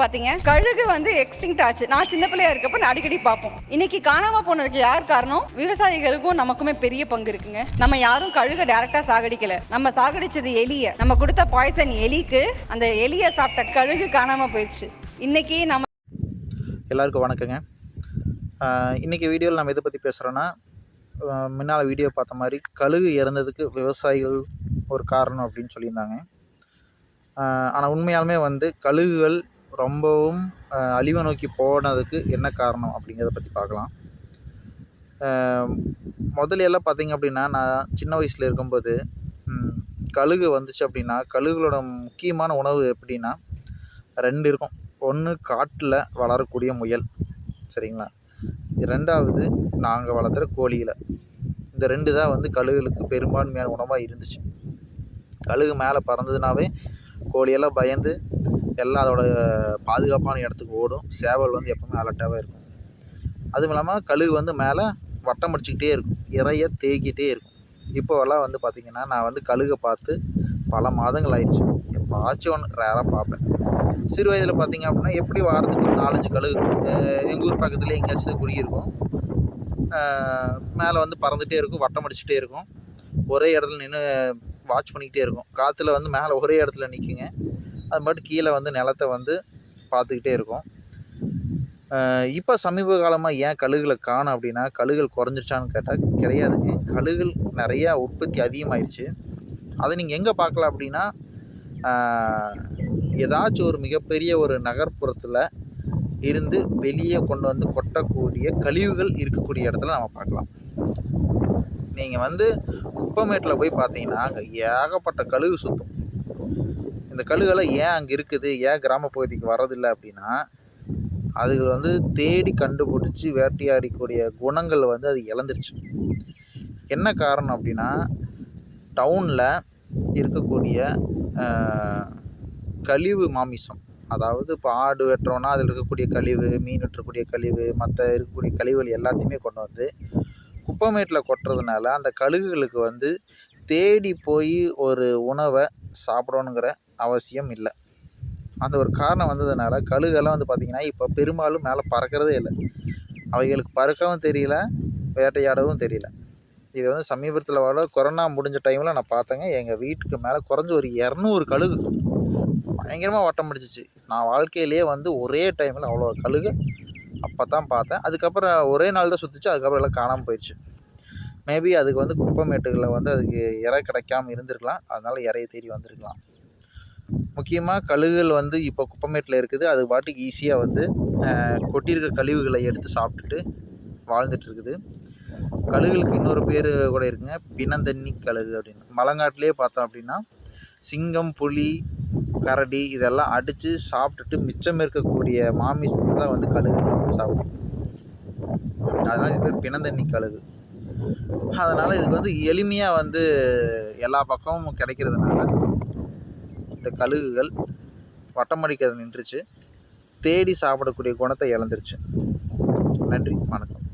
பாத்தீங்க? கழுகு வந்து எக்ஸ்டிங்ட் ஆச்சு. நான் சின்ன பிள்ளையா இருக்கப்ப நான் அடிக்கடி பார்ப்போம். இன்னைக்கு காணாம போனதுக்கு யார் காரணம்? விவசாயிகளுக்கும் நமக்குமே பெரிய பங்கு இருக்குங்க. நம்ம யாரும் கழுகை டைரக்டா சாகடிக்கல. நம்ம சாகடிச்சது எலிய. நம்ம கொடுத்த பாய்சன் எலிக்கு அந்த எலிய சாப்பிட்ட கழுகு காணாம போயிடுச்சு. இன்னைக்கு நம்ம எல்லாருக்கும் வணக்கங்க. இன்னைக்கு வீடியோவில் நம்ம எதை பற்றி பேசுகிறோன்னா முன்னால் வீடியோ பார்த்த மாதிரி கழுகு இறந்ததுக்கு விவசாயிகள் ஒரு காரணம் அப்படின்னு சொல்லியிருந்தாங்க. ஆனால் உண்மையாலுமே வந்து கழுகுகள் ரொம்பவும் அழிவை நோக்கி போனதுக்கு என்ன காரணம் அப்படிங்கிறத பற்றி பார்க்கலாம். முதல்ல எல்லாம் பார்த்தீங்க அப்படின்னா நான் சின்ன வயசில் இருக்கும்போது கழுகு வந்துச்சு அப்படின்னா கழுகுகளோட முக்கியமான உணவு எப்படின்னா ரெண்டு இருக்கும். ஒன்று காட்டில் வளரக்கூடிய முயல். சரிங்களா? ரெண்டாவது நாங்கள் வளர்த்துற கோழியில். இந்த ரெண்டு தான் வந்து கழுகுகளுக்கு பெரும்பான்மையான உணவாக இருந்துச்சு. கழுகு மேலே பறந்ததுனாவே கோழியெல்லாம் பயந்து எல்லாம் அதோட பாதுகாப்பான இடத்துக்கு ஓடும். சேவல் வந்து எப்போவுமே அலர்ட்டாகவே இருக்கும். அதுவும் இல்லாமல் கழுகு வந்து மேலே வட்டம் அடிச்சுக்கிட்டே இருக்கும். இறைய தேய்க்கிட்டே இருக்கும். இப்போவெல்லாம் வந்து பார்த்திங்கன்னா நான் வந்து கழுகை பார்த்து பல மாதங்கள் ஆயிடுச்சு. எப்போச்சும் ஒன்று ரேராக பார்ப்பேன். சிறு வயதில் பார்த்திங்க அப்படின்னா எப்படி வாரத்துக்கு ஒரு நாலஞ்சு கழுகு எங்கள் ஊர் பக்கத்துலேயே எங்கேயாச்சும் குடியிருக்கும் மேலே வந்து பறந்துகிட்டே இருக்கும் வட்டம் அடிச்சுட்டே இருக்கும். ஒரே இடத்துல நின்று வாட்ச் பண்ணிக்கிட்டே இருக்கும். காற்றுல வந்து மேலே ஒரே இடத்துல நிற்குங்க அது மட்டும் கீழே வந்து நிலத்தை வந்து பார்த்துக்கிட்டே இருக்கும். இப்போ சமீப காலமாக ஏன் கழுகுகளை காணும் அப்படின்னா கழுகுகள் குறைஞ்சிருச்சான்னு கேட்டால் கிடையாதுங்க. கழுகுகள் நிறையா உற்பத்தி அதிகமாகிடுச்சு அதை நீங்கள் எங்கே பார்க்கலாம் அப்படின்னா ஏதாச்சும் ஒரு மிகப்பெரிய ஒரு நகர்ப்புறத்தில் இருந்து வெளியே கொண்டு வந்து கொட்டக்கூடிய கழிவுகள் இருக்கக்கூடிய இடத்துல நம்ம பார்க்கலாம். நீங்கள் வந்து குப்பமேட்டில் போய் பார்த்தீங்கன்னா அங்கே ஏகப்பட்ட கழுகு சுத்தம். இந்த கழுகெல்லாம் ஏன் அங்கே இருக்குது? ஏன் கிராம பகுதிக்கு வர்றதில்லை அப்படின்னா அதுகள் வந்து தேடி கண்டுபிடிச்சி வேட்டையாடிக்கூடிய குணங்கள் வந்து அது இழந்துருச்சு. என்ன காரணம் அப்படின்னா டவுனில் இருக்கக்கூடிய கழிவு மாமிசம். அதாவது இப்போ ஆடு வெட்டுறோன்னா அதில் இருக்கக்கூடிய கழிவு மீன் வெட்டக்கூடிய கழிவு மற்ற இருக்கக்கூடிய கழிவுகள் எல்லாத்தையுமே கொண்டு வந்து குப்பமேட்டில் கொட்டுறதுனால அந்த கழுகுகளுக்கு வந்து தேடி போய் ஒரு உணவை சாப்பிடணுங்கிற அவசியம் இல்லை. அந்த ஒரு காரணம் வந்ததுனால கழுகெல்லாம் வந்து பார்த்திங்கன்னா இப்போ பெரும்பாலும் மேலே பறக்கிறதே இல்லை. அவைகளுக்கு பறக்கவும் தெரியல வேட்டையாடவும் தெரியல. இது வந்து சமீபத்தில் வர கொரோனா முடிஞ்ச டைமில் நான் பார்த்தேங்க. எங்கள் வீட்டுக்கு மேலே குறைஞ்ச ஒரு இரநூறு கழுகு. பயங்கரமாக வட்டம் அடிச்சிச்சு நான் வாழ்க்கையிலேயே வந்து ஒரே டைமில் அவ்வளோ கழுகு அப்போ தான் பார்த்தேன். அதுக்கப்புறம் ஒரே நாள் தான் சுற்றிச்சு அதுக்கப்புறம் எல்லாம் காணாமல் போயிடுச்சு. மேபி அதுக்கு வந்து குப்பமேட்டுகளில் வந்து அதுக்கு இறை கிடைக்காம இருந்திருக்கலாம். அதனால் இறையை தேடி வந்திருக்கலாம். முக்கியமாக கழுகுகள் வந்து இப்போ குப்பமேட்டில் இருக்குது. அது பாட்டுக்கு ஈஸியாக வந்து ஆஹ், கொட்டியிருக்க கழிவுகளை எடுத்து சாப்பிட்டுட்டு வாழ்ந்துட்டு இருக்குது. கழுகுகளுக்கு இன்னொரு பேர் கூட இருக்குங்க. பிணந்தண்ணி கழுகு அப்படின்னு. மலங்காட்டிலே பார்த்தோம் அப்படின்னா சிங்கம் புலி கரடி இதெல்லாம் அடித்து சாப்பிட்டுட்டு மிச்சம் இருக்கக்கூடிய மாமிசத்தை தான் வந்து கழுகுகள் வந்து சாப்பிடும் அதனால் இது பேர் பிணந்தண்ணி கழுகு. அதனால் இதுக்கு வந்து எளிமையாக வந்து எல்லா பக்கமும் கிடைக்கிறதுனால இந்த கழுகுகள் வட்டம் அடிக்கிறது நின்றுச்சு. தேடி சாப்பிடக்கூடிய குணத்தை இழந்துருச்சு. நன்றி வணக்கம்.